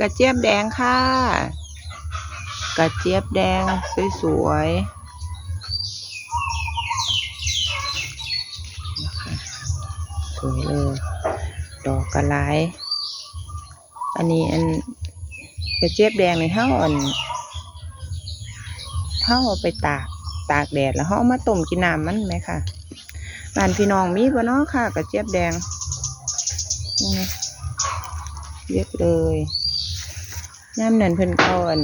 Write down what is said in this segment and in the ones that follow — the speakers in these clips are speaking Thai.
กระเจี๊ยบแดงค่ะ กระเจี๊ยบแดงสวยๆสวยเลย ดอกกระไลาอันนี้อันกระเจี๊ยบแดงในเท่าอันเท่าเอาไปตากตากแดดแล้วเขาเอามาต้มกินน้ำมันไหมค่ะบ้านพี่น้องมีบ่เนาะค่ะกระเจี๊ยบแดงเรียบเลย ย่ำนั่นเพิ่นเอาอัน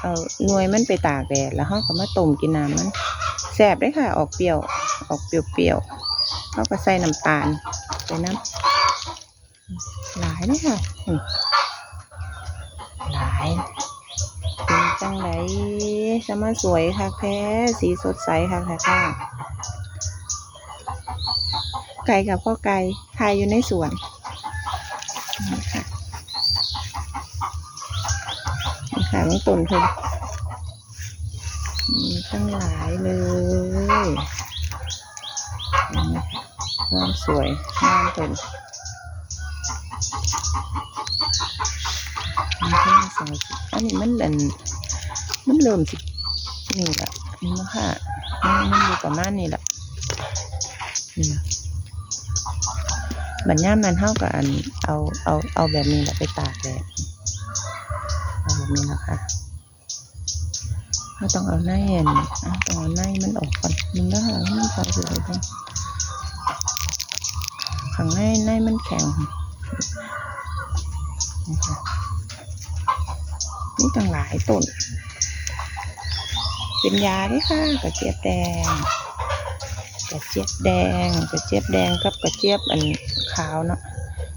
เอาหน่วยมันไปตากแดดแล้วเขาก็มาต้มกินน้ำมันแซ่บเลยค่ะ ออกเปรี้ยว ออกเปรี้ยวๆเขาก็ใส่น้ำตาลใส่น้ำหลายเลยค่ะหลายเป็นจังไรสมาสวยค่ะแพ้สีสดใสค่ะค่ะค่ะไก่กับพ่อไก่ทายอยู่ในสวน นี่ค่ะน้องตุนเพิ่นมีตั้งหลายเลยความสวยงามเพิ่นมันก็สองอันนี้มันอันมันเริ่มสินี่แหละนี่นะคะมันอยู่ประมาณนี้แหละนี่นะ บัญญามนั้นเท่ากับอันเอาเอาเอาแบบนี้แหละไปตากแดดเอาแบบนี้ละคะเราต้องเอาหน้าเห็นเอาต้องเอาหน้ามันออกก่อนมันแล้วค่ะมันพอสวยเลยข้างในในมันแข็งนี่ค่ะนี่ตั้งหลายต้น เป็นยาด้วยค่ะกระเจี๊ยบแดงกระเจี๊ยบแดงกระเจี๊ยบแดงกับกระเจี๊ยบอัน ขาวเนาะ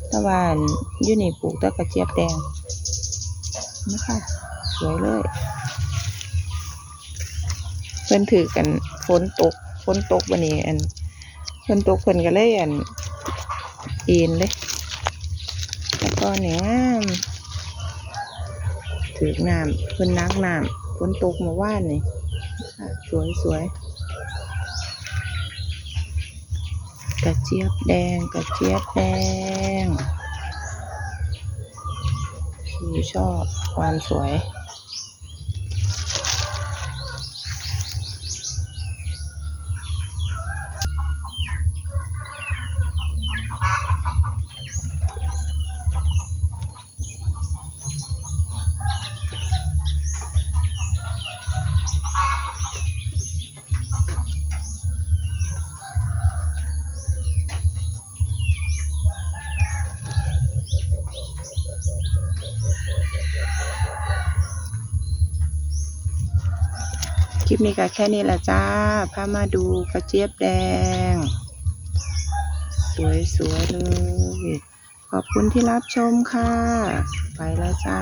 แต่ว่าอันอยูนี่ปลูกแต่กระเจี๊ยบแดงนะคะสวยเลย เพิ่นถือกันฝนตกฝนตกวันนี้อันฝนตกเพิ่นก็เลยอันเอ็นเลยแล้วก็เนี่ยงาถือน้ำเพิ่นนักน้ำฝนตกมาว่านนี่สวยสวย กระเจี๊ยบแดงกระเจี๊ยบแดงผิวชอบความสวย คลิปนี้ก็แค่นี้แหละจ้า พามาดูกระเจี๊ยบแดง สวยๆเลย ขอบคุณที่รับชมค่ะ ไปแล้วจ้า